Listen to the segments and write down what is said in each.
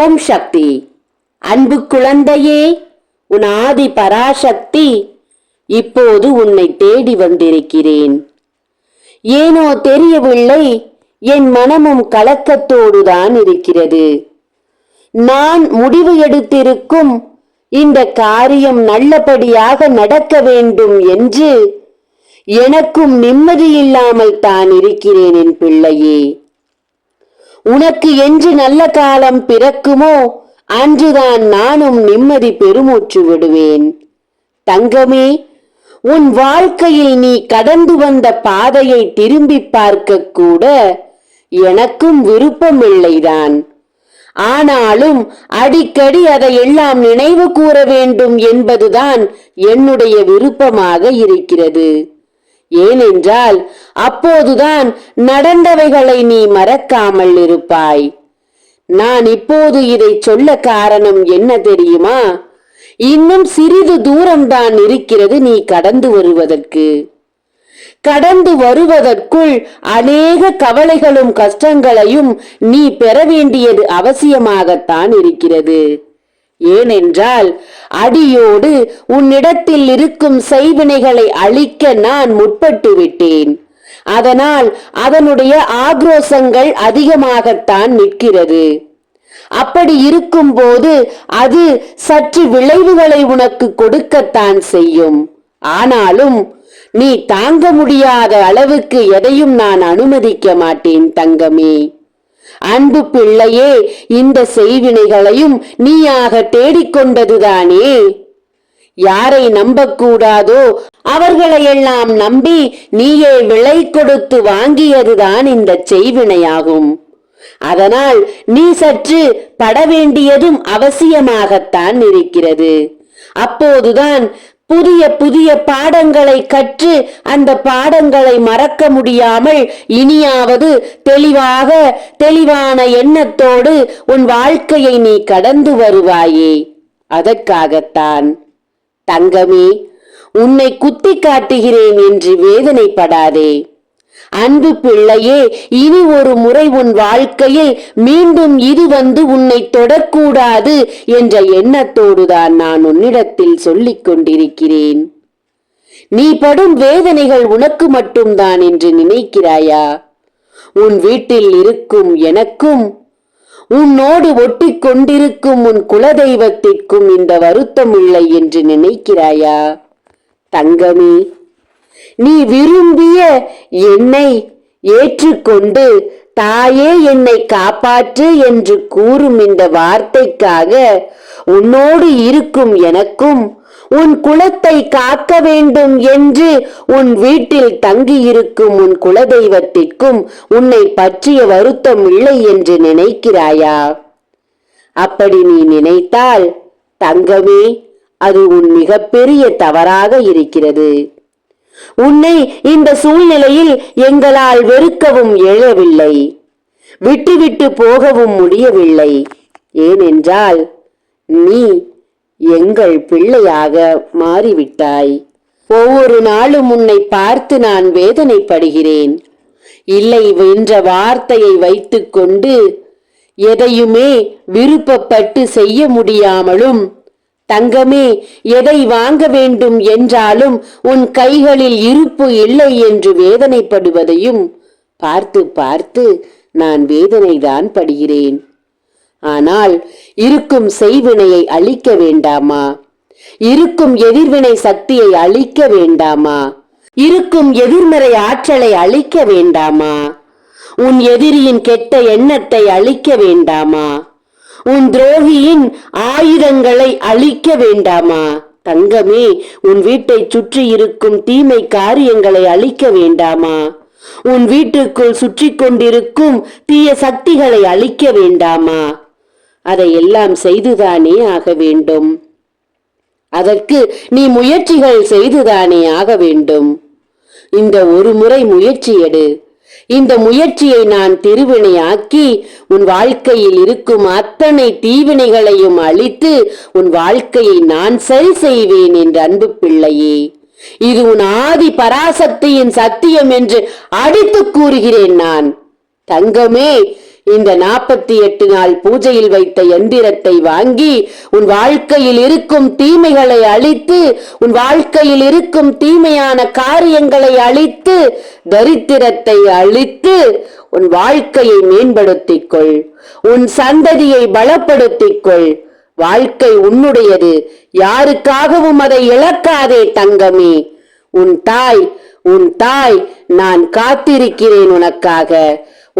ஓம் சக்தி. அன்பு குழந்தையே உன் ஆதி பராசக்தி இப்போது உன்னை தேடி வந்திருக்கிறேன். ஏனோ தெரியவில்லை என் மனமும் கலக்கத்தோடுதான் இருக்கிறது. நான் முடிவு எடுத்திருக்கும் இந்த காரியம் நல்லபடியாக நடக்க வேண்டும் என்று எனக்கும் நிம்மதியில்லாமல் தான் இருக்கிறேன் என் பிள்ளையே. உனக்கு என்று நல்ல காலம் பிறக்குமோ அன்றுதான் நானும் நிம்மதி பெருமூச்சு விடுவேன். தங்கமே உன் வாழ்க்கையில் நீ கடந்து வந்த பாதையை திரும்பி பார்க்க கூட எனக்கும் விருப்பமில்லைதான். ஆனாலும் அடிக்கடி அதையெல்லாம் நினைவு கூற வேண்டும் என்பதுதான் என்னுடைய விருப்பமாக இருக்கிறது. ஏனென்றால் அப்போதுதான் நடந்தவைகளை நீ மறக்காமல் இருப்பாய். நான் இப்போது இதை சொல்ல காரணம் என்ன தெரியுமா? இன்னும் சிறிது தூரம்தான் இருக்கிறது நீ கடந்து வருவதற்கு. கடந்து வருவதற்குள் அநேக கவலைகளும் கஷ்டங்களையும் நீ பெற வேண்டியது அவசியமாகத்தான் இருக்கிறது. ஏனென்றால் அடியோடு உன்னிடத்தில் இருக்கும் செய்வினைகளை அழிக்க நான் முற்பட்டு விட்டேன். அதனால் அதனுடைய ஆக்ரோசங்கள் அதிகமாகத்தான் நிற்கிறது. அப்படி இருக்கும்போது அது சற்று விளைவுகளை உனக்கு கொடுக்கத்தான் செய்யும். ஆனாலும் நீ தாங்க முடியாத அளவுக்கு எதையும் நான் அனுமதிக்க மாட்டேன் தங்கமே. அன்பு பிள்ளையே இந்த செய்வினைகளையும் நீயாக தேடிக்கொண்டதுதானே? யாரை நம்பக்கூடாதோ அவர்களையெல்லாம் நம்பி நீயே விலை கொடுத்து வாங்கியதுதான் இந்த செய்வினையாகும். அதனால் நீ சற்று பட வேண்டியதும் அவசியமாகத்தான் இருக்கிறது. அப்போதுதான் புதிய புதிய பாடங்களை கற்று அந்த பாடங்களை மறக்க முடியாமல் இனியாவது தெளிவாக தெளிவான எண்ணத்தோடு உன் வாழ்க்கையை நீ கடந்து வருவாயே. அதற்காகத்தான். தங்கமே உன்னை குத்தி காட்டுகிறேன் என்று வேதனைப்படாதே. அன்பு பிள்ளையே இனி ஒரு முறை உன் வாழ்க்கையில் மீண்டும் இது வந்து உன்னை தொடக்கூடாது என்ற எண்ணத்தோடுதான் நான் உன்னிடத்தில் சொல்லிக் கொண்டிருக்கிறேன். நீ படும் வேதனைகள் உனக்கு மட்டும்தான் என்று நினைக்கிறாயா? உன் வீட்டில் இருக்கும் எனக்கும் உன்னோடு ஒட்டி கொண்டிருக்கும் உன் குலதெய்வத்திற்கும் இந்த வருத்தம் இல்லை என்று நினைக்கிறாயா? தங்கமே நீ விரும்பிய என்னை ஏற்றுக்கொண்டு தாயே என்னை காப்பாற்று என்று கூறும் இந்த வார்த்தைக்காக உன்னோடு இருக்கும் எனக்கும் உன் குலத்தை காக்க வேண்டும் என்று உன் வீட்டில் தங்கியிருக்கும் உன் குலதெய்வத்திற்கும் உன்னை பற்றிய வருத்தம் இல்லை என்று நினைக்கிறாயா? அப்படி நீ நினைத்தால் தங்கமே அது உன் மிகப்பெரிய தவறாக இருக்கிறது. உன்னை இந்த சூழ்நிலையில் எங்களால் வெறுக்கவும் எழவில்லை. விட்டுவிட்டு போகவும் முடியவில்லை. ஏனென்றால் நீ எங்கள் பிள்ளையாக மாறிவிட்டாய். ஒவ்வொரு நாளும் உன்னை பார்த்து நான் வேதனைப்படுகிறேன். இல்லை என்ற வார்த்தையை வைத்துக்கொண்டு எதையுமே விருப்பப்பட்டு செய்ய முடியாமலும் தங்கமே எதை வாங்க வேண்டும் என்றாலும் உன் கைகளில் இருப்பு இல்லை என்று வேதனைப்படுவதையும் பார்த்து பார்த்து நான் வேதனைதான் படுகிறேன். ஆனால் இருக்கும் செய்வினையை அழிக்க வேண்டாமா? இருக்கும் எதிர்வினை சக்தியை அழிக்க வேண்டாமா? இருக்கும் எதிர்மறை ஆற்றலை அழிக்க வேண்டாமா? உன் எதிரியின் கெட்ட எண்ணத்தை அழிக்க வேண்டாமா? உன் துரோகியின் ஆயுதங்களை அழிக்க வேண்டாமா? தங்கமே உன் வீட்டை சுற்றி இருக்கும் தீமை காரியங்களை அழிக்க வேண்டாமா? உன் வீட்டுக்குள் சுற்றி கொண்டிருக்கும் தீய சக்திகளை அழிக்க வேண்டாமா? அதையெல்லாம் செய்துதானே ஆக வேண்டும். அதற்கு நீ முயற்சிகள் செய்துதானே ஆக வேண்டும். இந்த ஒரு முறை முயற்சி எடு. இந்த முயற்சியை நான் திருவினையாக்கி உன் வாழ்க்கையில் இருக்கும் அத்தனை தீவினைகளையும் அழித்து உன் வாழ்க்கையை நான் சரி செய்வேன் என்று அன்பு பிள்ளையே. இது உன் ஆதி பராசக்தியின் சத்தியம் என்று அடித்து கூறுகிறேன் நான். தங்கமே இந்த நாற்பத்தி எட்டு நாள் பூஜையில் வைத்த எந்திரத்தை வாங்கி உன் வாழ்க்கையில் இருக்கும் தீமைகளை அழித்து உன் வாழ்க்கையில் இருக்கும் தீமையான காரியங்களை அழித்து தரித்திரத்தை அழித்து உன் வாழ்க்கையை மேம்படுத்திக் கொள் உன் சந்ததியை பலப்படுத்திக் கொள் வாழ்க்கை உன்னுடையது. யாருக்காகவும் அதை இழக்காதே தங்கமே. உன் தாய் உன் தாய் நான் காத்திருக்கிறேன் உனக்காக.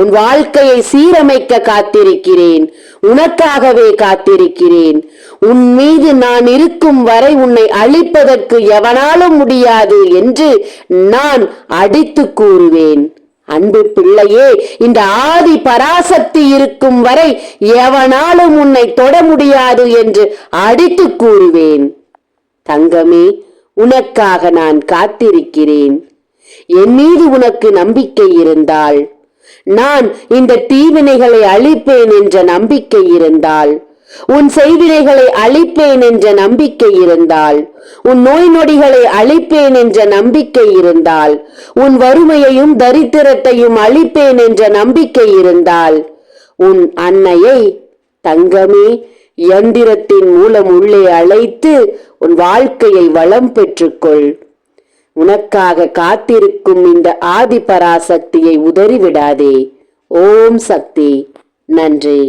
உன் வாழ்க்கையை சீரமைக்க காத்திருக்கிறேன். உனக்காகவே காத்திருக்கிறேன். உன் மீது நான் இருக்கும் வரை உன்னை அழிப்பதற்கு எவனாலும் முடியாது என்று நான் அடித்து கூறுவேன். அன்பு பிள்ளையே இந்த ஆதி பராசக்தி இருக்கும் வரை எவனாலும் உன்னை தொட முடியாது என்று அடித்து கூறுவேன். தங்கமே உனக்காக நான் காத்திருக்கிறேன். என் மீது உனக்கு நம்பிக்கை இருந்தால் நான் இந்த தீவினைகளை அழிப்பேன் என்ற நம்பிக்கை இருந்தால் உன் செய்வினைகளை அழிப்பேன் என்ற நம்பிக்கை இருந்தால் உன் நோய் நொடிகளை அழிப்பேன் என்ற நம்பிக்கை இருந்தால் உன் வறுமையையும் தரித்திரத்தையும் அழிப்பேன் என்ற நம்பிக்கை இருந்தால் உன் அன்னையை தங்கமே இயந்திரத்தின் மூலம் உள்ளே அழைத்து உன் வாழ்க்கையை வளம் பெற்றுக்கொள். உனக்காக காத்திருக்கும் இந்த ஆதிபராசக்தியை உதறிவிடாதே. ஓம் சக்தி. நன்றி.